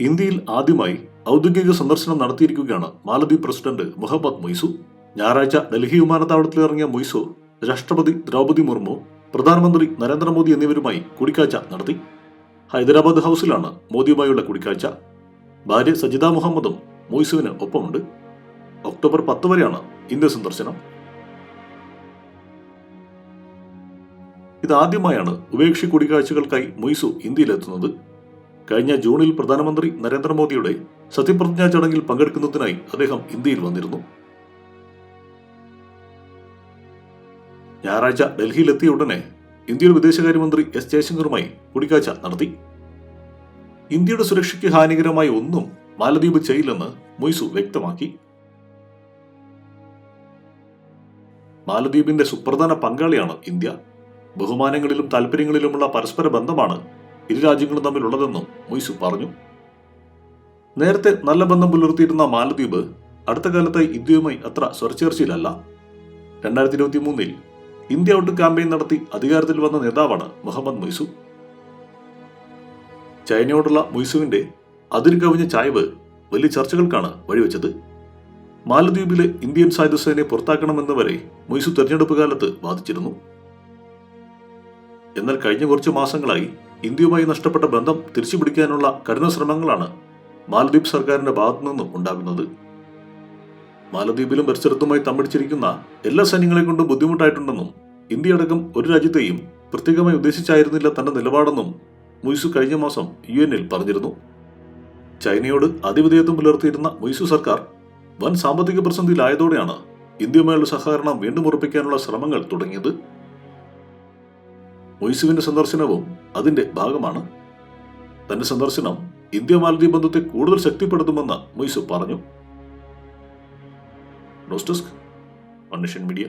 ഇന്ത്യയിൽ ആദ്യമായി ഔദ്യോഗിക സന്ദർശനം നടത്തിയിരിക്കുകയാണ് മാലദ്വീപ് പ്രസിഡന്റ് മുഹമ്മദ് മൊയ്സു ഞായറാഴ്ച ഡൽഹി വിമാനത്താവളത്തിൽ ഇറങ്ങിയ മൊയ്സു രാഷ്ട്രപതി ദ്രൗപദി മുർമു പ്രധാനമന്ത്രി നരേന്ദ്രമോദി എന്നിവരുമായി കൂടിക്കാഴ്ച നടത്തി. ഹൈദരാബാദ് ഹൗസിലാണ് മോദിയുമായുള്ള കൂടിക്കാഴ്ച. ഭാര്യ സജിത മുഹമ്മദും മൊയ്സുവിന് ഒപ്പമുണ്ട്. ഒക്ടോബർ പത്ത് വരെയാണ് ഇന്ത്യ സന്ദർശനം. ഇതാദ്യമായാണ് ഉഭയകക്ഷി കൂടിക്കാഴ്ചകൾക്കായി മൊയ്സു ഇന്ത്യയിലെത്തുന്നത്. കഴിഞ്ഞ ജൂണിൽ പ്രധാനമന്ത്രി നരേന്ദ്രമോദിയുടെ സത്യപ്രതിജ്ഞാ ചടങ്ങിൽ പങ്കെടുക്കുന്നതിനായി അദ്ദേഹം ഇന്ത്യയിൽ വന്നിരുന്നു. ഞായറാഴ്ച ഡൽഹിയിലെത്തിയ ഉടനെ ഇന്ത്യയുടെ വിദേശകാര്യമന്ത്രി എസ് ജയശങ്കറുമായി കൂടിക്കാഴ്ച നടത്തി. ഇന്ത്യയുടെ സുരക്ഷയ്ക്ക് ഹാനികരമായ ഒന്നും മാലദ്വീപ് ചെയ്യില്ലെന്ന് മൊയ്സു വ്യക്തമാക്കി. മാലദ്വീപിന്റെ സുപ്രധാന പങ്കാളിയാണ് ഇന്ത്യ. ബഹുമാനങ്ങളിലും താല്പര്യങ്ങളിലുമുള്ള പരസ്പര ബന്ധമാണ് ഇരു രാജ്യങ്ങളും തമ്മിലുള്ളതെന്നും മൊയ്സു പറഞ്ഞു. നേരത്തെ നല്ല ബന്ധം പുലർത്തിയിരുന്ന മാലദ്വീപ് അടുത്ത കാലത്ത് ഇന്ത്യയുമായി അത്ര സ്വരച്ചേർച്ചയിലല്ല. രണ്ടായിരത്തി ഇരുപത്തി മൂന്നിൽ ഇന്ത്യ ഔട്ട് ക്യാമ്പയിൻ നടത്തി അധികാരത്തിൽ വന്ന നേതാവാണ് മുഹമ്മദ് മൊയ്സു. ചൈനയോടുള്ള മൊയ്സുവിന്റെ അതിര് കവിഞ്ഞ ചായ്വ് വലിയ ചർച്ചകൾക്കാണ് വഴിവെച്ചത്. മാലദ്വീപിലെ ഇന്ത്യൻ സായുധസേനയെ പുറത്താക്കണമെന്ന് വരെ മൊയ്സു തെരഞ്ഞെടുപ്പ് കാലത്ത് വാദിച്ചിരുന്നു. എന്നാൽ കഴിഞ്ഞ കുറച്ച് മാസങ്ങളായി ഇന്ത്യയുമായി നഷ്ടപ്പെട്ട ബന്ധം തിരിച്ചുപിടിക്കാനുള്ള കഠിന ശ്രമങ്ങളാണ് മാലദ്വീപ് സർക്കാരിന്റെ ഭാഗത്തുനിന്ന് ഉണ്ടാകുന്നത്. മാലദ്വീപിലും പരിസരത്തുമായി തമ്മിടിച്ചിരിക്കുന്ന എല്ലാ സൈന്യങ്ങളെ കൊണ്ടും ബുദ്ധിമുട്ടായിട്ടുണ്ടെന്നും ഇന്ത്യ അടക്കം ഒരു രാജ്യത്തെയും പ്രത്യേകമായി ഉദ്ദേശിച്ചായിരുന്നില്ല തന്റെ നിലപാടെന്നും മൊയ്സു കഴിഞ്ഞ മാസം യു എന്നിൽ പറഞ്ഞിരുന്നു. ചൈനയോട് അതിവിധേയത്വം പുലർത്തിയിരുന്ന മൊയ്സു സർക്കാർ വൻ സാമ്പത്തിക പ്രതിസന്ധിയിലായതോടെയാണ് ഇന്ത്യയുമായുള്ള സഹകരണം വീണ്ടും ഉറപ്പിക്കാനുള്ള ശ്രമങ്ങൾ തുടങ്ങിയത്. മൊയ്സുവിന്റെ സന്ദർശനവും അതിന്റെ ഭാഗമാണ്. തന്റെ സന്ദർശനം ഇന്ത്യ മാലദ്വീപ് ബന്ധത്തെ കൂടുതൽ ശക്തിപ്പെടുത്തുമെന്ന് മൊയ്സു പറഞ്ഞു. News desk media.